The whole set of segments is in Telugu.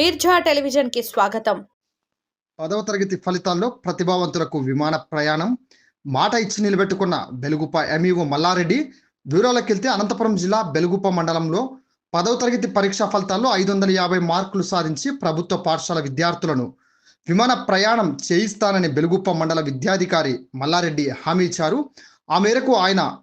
మీర్జా టెలివిజన్కి స్వాగతం. పదవ తరగతి ఫలితాల్లో ప్రతిభావంతులకు విమాన ప్రయాణం మాట ఇచ్చి నిలబెట్టుకున్న బెలుగుప ఎంఈఓ మల్లారెడ్డి వివరాలకెళ్తే అనంతపురం జిల్లా బెలుగుప మండలంలో పదవ తరగతి పరీక్షా ఫలితాల్లో ఐదు వందల యాభై మార్కులు సాధించి ప్రభుత్వ పాఠశాల విద్యార్థులను విమాన ప్రయాణం చేయిస్తానని బెలుగుప్ప మండల విద్యాధికారి మల్లారెడ్డి హామీ ఇచ్చారు. ఆ మేరకు ఆయన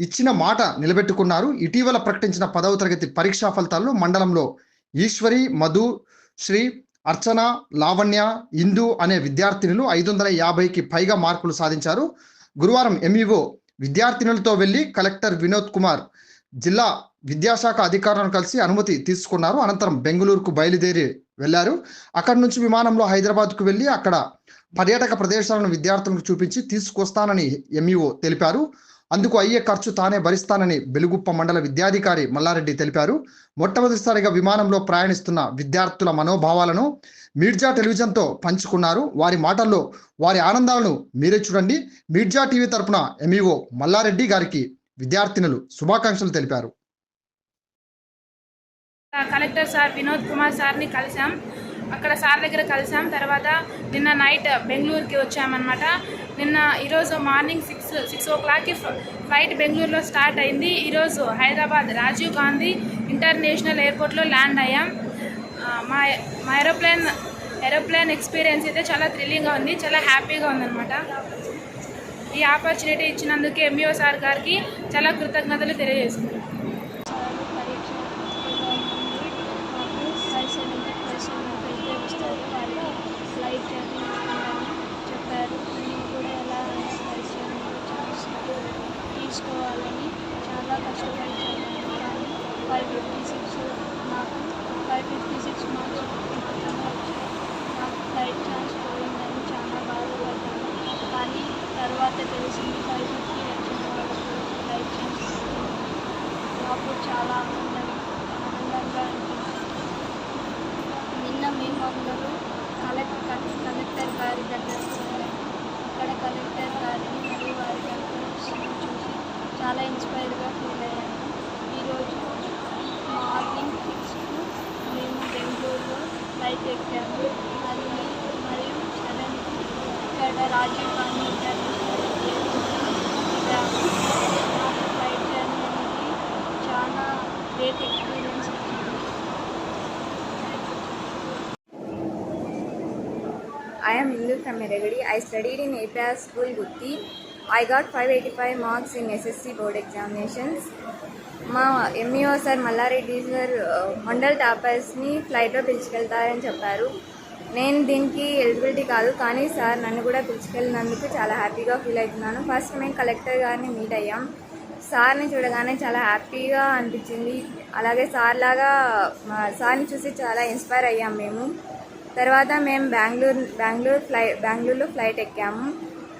ఇచ్చిన మాట నిలబెట్టుకున్నారు. ఇటీవల ప్రకటించిన పదవ తరగతి పరీక్షా ఫలితాల్లో మండలంలో ఈశ్వరి మధు శ్రీ అర్చన లావణ్య ఇందు అనే విద్యార్థినులు ఐదు వందల యాభైకి పైగా మార్కులు సాధించారు. గురువారం ఎంఈఓ విద్యార్థినులతో వెళ్ళి కలెక్టర్ వినోద్ కుమార్ జిల్లా విద్యాశాఖ అధికారులను కలిసి అనుమతి తీసుకున్నారు. అనంతరం బెంగళూరుకు బయలుదేరి వెళ్ళారు అక్కడి నుంచి విమానంలో హైదరాబాద్కు వెళ్ళి అక్కడ పర్యాటక ప్రదేశాలను విద్యార్థులకు చూపించి తీసుకొస్తానని ఎంఈఓ తెలిపారు. అందుకు అయ్యే ఖర్చు తానే భరిస్తానని బెలుగుప్ప మండల విద్యాధికారి మల్లారెడ్డి తెలిపారు. మొట్టమొదటిసారిగా విమానంలో ప్రయాణిస్తున్న విద్యార్థుల మనోభావాలను మీర్జా టెలివిజన్తో పంచుకున్నారు. వారి మాటల్లో వారి ఆనందాలను మీరే చూడండి. మీర్జా టీవీ తరపున ఎంఈఓ మల్లారెడ్డి గారికి విద్యార్థినులు శుభాకాంక్షలు తెలిపారు. కలెక్టర్ సార్ వినోద్ కుమార్ సార్ని కలిసాం అక్కడ సార్ దగ్గర కలిసాం. తర్వాత నిన్న నైట్ బెంగళూరుకి వచ్చామన్నమాట. నిన్న ఈరోజు మార్నింగ్ సిక్స్ సిక్స్ ఓ క్లాక్కి ఫ్లైట్ బెంగళూరులో స్టార్ట్ అయింది. ఈరోజు హైదరాబాద్ రాజీవ్ గాంధీ ఇంటర్నేషనల్ ఎయిర్పోర్ట్లో ల్యాండ్ అయ్యాం. మా మా ఏరోప్లేన్ ఏరోప్లేన్ ఎక్స్పీరియన్స్ అయితే చాలా థ్రిల్లింగ్గా ఉంది చాలా హ్యాపీగా ఉందన్నమాట. ఈ ఆపర్చునిటీ ఇచ్చినందుకు ఎంఈఓ సార్ గారికి చాలా కృతజ్ఞతలు తెలియజేస్తున్నాను పరీక్ష మాకు ఫైవ్ సెవెంటీ పర్సెంట్ అయితే వస్తారు వాళ్ళు ఫ్లైట్ అది ఉందని చెప్పారు మేము కూడా ఎలా అయినా పరిశ్రమలో తీసుకోవాలని చాలా కష్టపడ్డాను కానీ ఫైవ్ ఫిఫ్టీ సిక్స్ నాకు ఫైవ్ ఫిఫ్టీ సిక్స్ మార్క్స్ వచ్చాయి నాకు ఫ్లైట్ ఛాన్స్ పోయిందని చాలా బాధపడ్డాను కానీ తర్వాత తెలిసింది ఫైవ్ ఫిఫ్టీ వచ్చిన వాళ్ళకు ఫ్లైట్ ఛాన్స్ పోయింది చాలా ఆనందం ఆనందంగా అనిపించింది నిన్న మేము అందరూ కలెక్టర్ కలెక్టర్ గారి దగ్గర వెళ్ళాము అక్కడ కలెక్టర్ గారిని మరియు వారి ఎంప్లాయీస్ని చూసి చాలా ఇన్స్పైర్గా ఫీల్ అయ్యాను ఈరోజు మార్నింగ్ సిక్స్కు మేము బెంగళూరులో ఫ్లైట్ ఎక్కాము అది మరియు సెవెన్కి ఇక్కడ Rajiv Gandhi international flight journey అనేది చాలా గ్రేట్ ఎక్స్పీరియన్స్ ఇచ్చింది I am Hindu from Meragadi. I studied in APS School Gutti. I got five eighty five marks in SSC board examinations మా MEO sir Malla Reddy sir mandal టాపర్స్ని ఫ్లైట్లో పిలుచుకెళ్తారని చెప్పారు. నేను దీనికి ఎలిజిబిలిటీ కాదు కానీ సార్ నన్ను కూడా పిలుచుకెళ్ళినందుకు చాలా హ్యాపీగా ఫీల్ అవుతున్నాను. ఫస్ట్ మేము కలెక్టర్ గారిని మీట్ అయ్యాం. సార్ని చూడగానే చాలా హ్యాపీగా అనిపించింది. అలాగే సార్ లాగా సార్ని చూసి చాలా ఇన్స్పైర్ అయ్యాం మేము. తర్వాత మేము బెంగళూరు బెంగళూరు ఫ్లై బెంగళూరులో ఫ్లైట్ ఎక్కాము.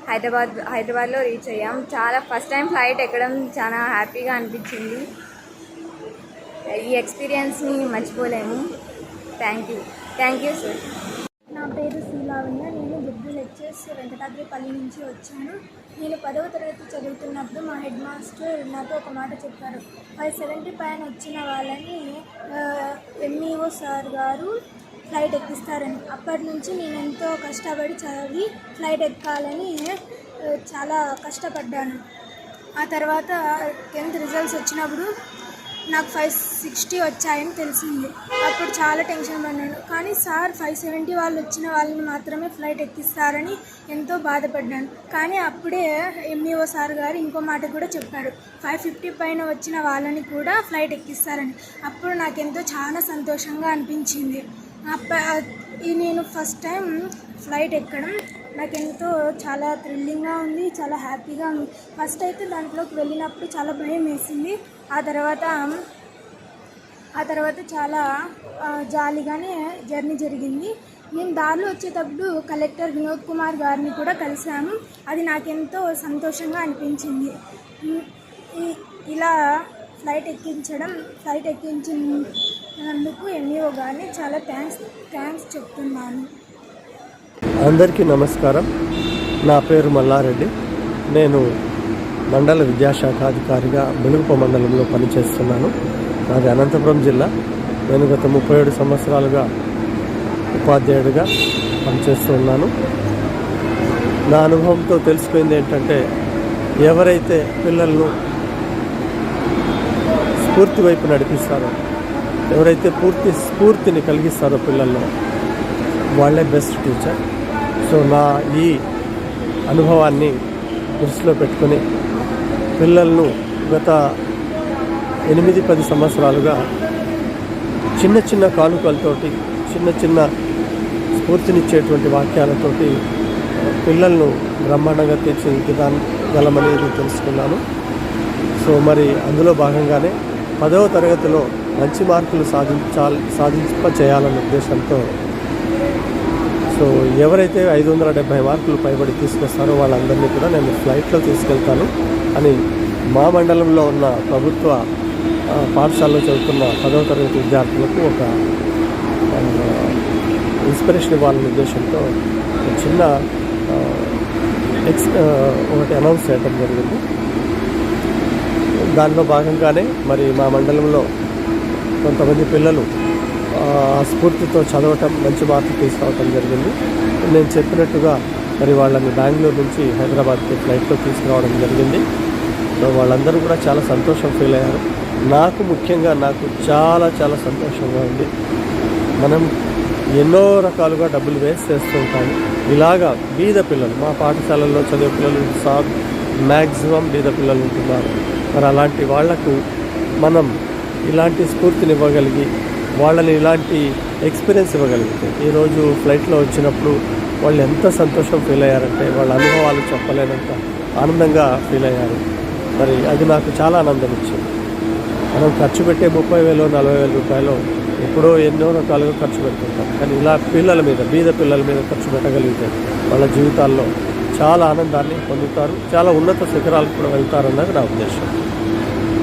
హైదరాబాద్ హైదరాబాద్లో రీచ్ అయ్యాం. చాలా ఫస్ట్ టైం ఫ్లైట్ ఎక్కడం చాలా హ్యాపీగా అనిపించింది. ఈ ఎక్స్పీరియన్స్ని మర్చిపోలేము. Thank you thank you sir నా పేరు శ్రీలావణ్య నేను బుద్ధి లెక్చర్స్ వెంకటాద్రిపల్లి నుంచి వచ్చాను. నేను పదవ తరగతి చదువుతున్నప్పుడు మా హెడ్ మాస్టర్ నాతో ఒక మాట చెప్పారు. ఫైవ్ సెవెంటీ పైన వచ్చిన వాళ్ళని ఎంఈఓ సార్ గారు ఫ్లైట్ ఎక్కిస్తారని. అప్పటి నుంచి నేను ఎంతో కష్టపడి చదివి ఫ్లైట్ ఎక్కాలని చాలా కష్టపడ్డాను. ఆ తర్వాత టెన్త్ రిజల్ట్స్ వచ్చినప్పుడు నాకు ఫైవ్ సిక్స్టీ వచ్చాయని తెలిసింది. అప్పుడు చాలా టెన్షన్ పడ్డాను. కానీ సార్ ఫైవ్ సెవెంటీ వాళ్ళు వచ్చిన వాళ్ళని మాత్రమే ఫ్లైట్ ఎక్కిస్తారని ఎంతో బాధపడ్డాను. కానీ అప్పుడే ఎంఈఓ సార్ గారు ఇంకో మాట కూడా చెప్పారు. ఫైవ్ ఫిఫ్టీ పైన వచ్చిన వాళ్ళని కూడా ఫ్లైట్ ఎక్కిస్తారని. అప్పుడు నాకు ఎంతో చాలా సంతోషంగా అనిపించింది. ఈ నేను ఫస్ట్ టైం ఫ్లైట్ ఎక్కడం. నాకు ఎంతో చాలా థ్రిల్లింగ్గా ఉంది చాలా హ్యాపీగా ఉంది. ఫస్ట్ అయితే దాంట్లోకి వెళ్ళినప్పుడు చాలా భయం వేసింది. ఆ తర్వాత ఆ తర్వాత చాలా జాలీగానే జర్నీ జరిగింది. మేము దారిలో వచ్చేటప్పుడు కలెక్టర్ వినోద్ కుమార్ గారిని కూడా కలిసాము అది నాకెంతో సంతోషంగా అనిపించింది. ఇలా ఫ్లైట్ ఎక్కించడం ఫ్లైట్ అందుకు ఎంఈఓ గారిని చాలా థ్యాంక్స్ థ్యాంక్స్ చెప్తున్నాను. అందరికీ నమస్కారం. నా పేరు మల్లారెడ్డి. నేను మండల విద్యాశాఖ అధికారిగా బెలుగుప మండలంలో పనిచేస్తున్నాను. నాది అనంతపురం జిల్లా. నేను గత ముప్పై ఏడు సంవత్సరాలుగా ఉపాధ్యాయుడిగా పనిచేస్తూ ఉన్నాను. నా అనుభవంతో తెలిసిపోయింది ఏంటంటే ఎవరైతే పిల్లలను స్ఫూర్తి వైపు నడిపిస్తారో ఎవరైతే పూర్తి స్ఫూర్తిని కలిగిస్తారో పిల్లల్లో వాళ్ళే బెస్ట్ టీచర్ సో నా ఈ అనుభవాన్ని దృష్టిలో పెట్టుకొని పిల్లలను గత ఎనిమిది పది సంవత్సరాలుగా చిన్న చిన్న కానుకలతోటి చిన్న చిన్న స్ఫూర్తినిచ్చేటువంటి వాక్యాలతోటి పిల్లలను బ్రహ్మాండంగా తీర్చిదిద్దగలమనేది తెలుసుకున్నాను. సో మరి అందులో భాగంగానే పదవ తరగతిలో మంచి మార్కులు సాధించాలి సాధింప చేయాలన్న ఉద్దేశంతో. సో ఎవరైతే ఐదు వందల డెబ్బై మార్కులు పైబడి తీసుకొస్తారో వాళ్ళందరినీ కూడా నేను ఫ్లైట్లో తీసుకెళ్తాను అని మా మండలంలో ఉన్న ప్రభుత్వ పాఠశాలలో చదువుతున్న పదవ తరగతి విద్యార్థులకు ఒక ఇన్స్పిరేషన్ ఇవ్వాలనే ఉద్దేశంతో ఒక చిన్న ఎక్స్ ఒకటి అనౌన్స్ చేయడం జరిగింది. దానిలో భాగంగానే మరి మా మండలంలో కొంతమంది పిల్లలు స్ఫూర్తితో చదవటం మంచి మార్కులు తీసుకురావటం జరిగింది. నేను చెప్పినట్టుగా మరి వాళ్ళని బెంగళూరు నుంచి హైదరాబాద్కి ఫ్లైట్లో తీసుకురావడం జరిగింది. సో వాళ్ళందరూ కూడా చాలా సంతోషం ఫీల్ అయ్యారు. నాకు ముఖ్యంగా నాకు చాలా చాలా సంతోషంగా ఉంది. మనం ఎన్నో రకాలుగా డబ్బులు వేస్ట్ చేస్తూ ఉంటాము ఇలాగా బీద పిల్లలు మా పాఠశాలల్లో చదివే పిల్లలు సా మ్యాక్సిమం బీద పిల్లలు ఉంటున్నారు. మరి అలాంటి వాళ్ళకు మనం ఇలాంటి స్ఫూర్తిని ఇవ్వగలిగి వాళ్ళని ఇలాంటి ఎక్స్పీరియన్స్ ఇవ్వగలిగితే ఈరోజు ఫ్లైట్లో వచ్చినప్పుడు వాళ్ళు ఎంత సంతోషం ఫీల్ అయ్యారంటే వాళ్ళ అనుభవాలు చెప్పలేనంత ఆనందంగా ఫీల్ అయ్యారు. మరి అది నాకు చాలా ఆనందం ఇచ్చింది. మనం ఖర్చు పెట్టే ముప్పై వేలు నలభై వేల రూపాయలు ఎప్పుడో ఎన్నో రకాలుగా ఖర్చు పెడుతుంటాం. కానీ ఇలా పిల్లల మీద బీద పిల్లల మీద ఖర్చు పెట్టగలిగితే వాళ్ళ జీవితాల్లో చాలా ఆనందాన్ని పొందుతారు చాలా ఉన్నత శిఖరాలకు కూడా వెళ్తారన్నది నా ఉద్దేశం.